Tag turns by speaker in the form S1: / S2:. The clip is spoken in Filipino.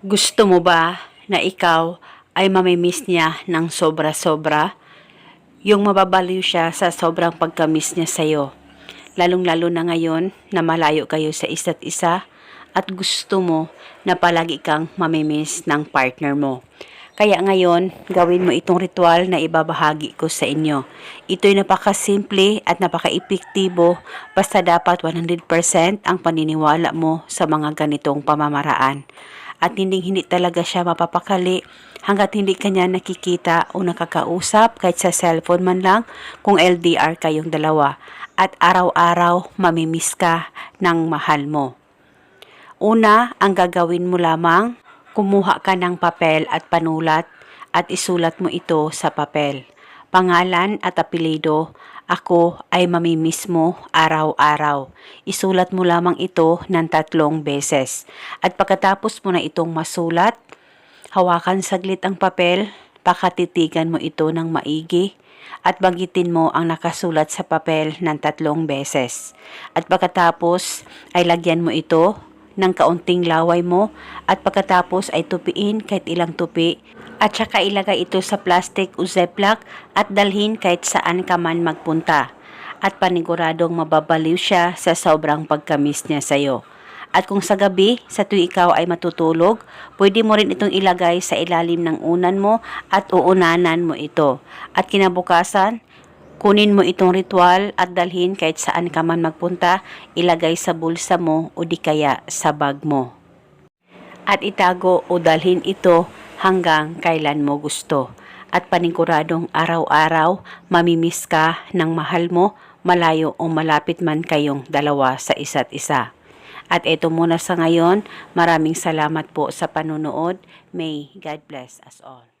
S1: Gusto mo ba na ikaw ay mamimiss niya ng sobra-sobra? Yung mababaliw siya sa sobrang pagkamiss niya sa'yo. Lalong-lalo na ngayon na malayo kayo sa isa't isa at gusto mo na palagi kang mamimiss ng partner mo. Kaya ngayon, gawin mo itong ritual na ibabahagi ko sa inyo. Ito'y napakasimple at napaka-epektibo basta dapat 100% ang paniniwala mo sa mga ganitong pamamaraan. At hindi hindi talaga siya mapapakali hanggat hindi kanya nakikita o nakakausap kahit sa cellphone man lang kung LDR kayong dalawa. At araw-araw mamimiss ka ng mahal mo. Una, ang gagawin mo lamang, kumuha ka ng papel at panulat at isulat mo ito sa papel. Pangalan at apelido, ako ay mamimiss mo araw-araw. Isulat mo lamang ito ng tatlong beses. At pagkatapos mo na itong masulat, hawakan saglit ang papel, pakatitigan mo ito ng maigi, at bagitin mo ang nakasulat sa papel ng tatlong beses. At pagkatapos ay lagyan mo ito ng kaunting laway mo at pagkatapos ay tupiin kahit ilang tupi at saka ilagay ito sa plastic o ziploc at dalhin kahit saan ka man magpunta at paniguradong mababaliw siya sa sobrang pagkamis niya sa'yo. At kung sa gabi, sa tuwi ikaw ay matutulog, pwede mo rin itong ilagay sa ilalim ng unan mo at uunanan mo ito. At kinabukasan, kunin mo itong ritual at dalhin kahit saan ka man magpunta, ilagay sa bulsa mo o di kaya sa bag mo. At itago o dalhin ito hanggang kailan mo gusto. At paniguradong araw-araw, mamimiss ka ng mahal mo, malayo o malapit man kayong dalawa sa isa't isa. At ito muna sa ngayon. Maraming salamat po sa panunood. May God bless us all.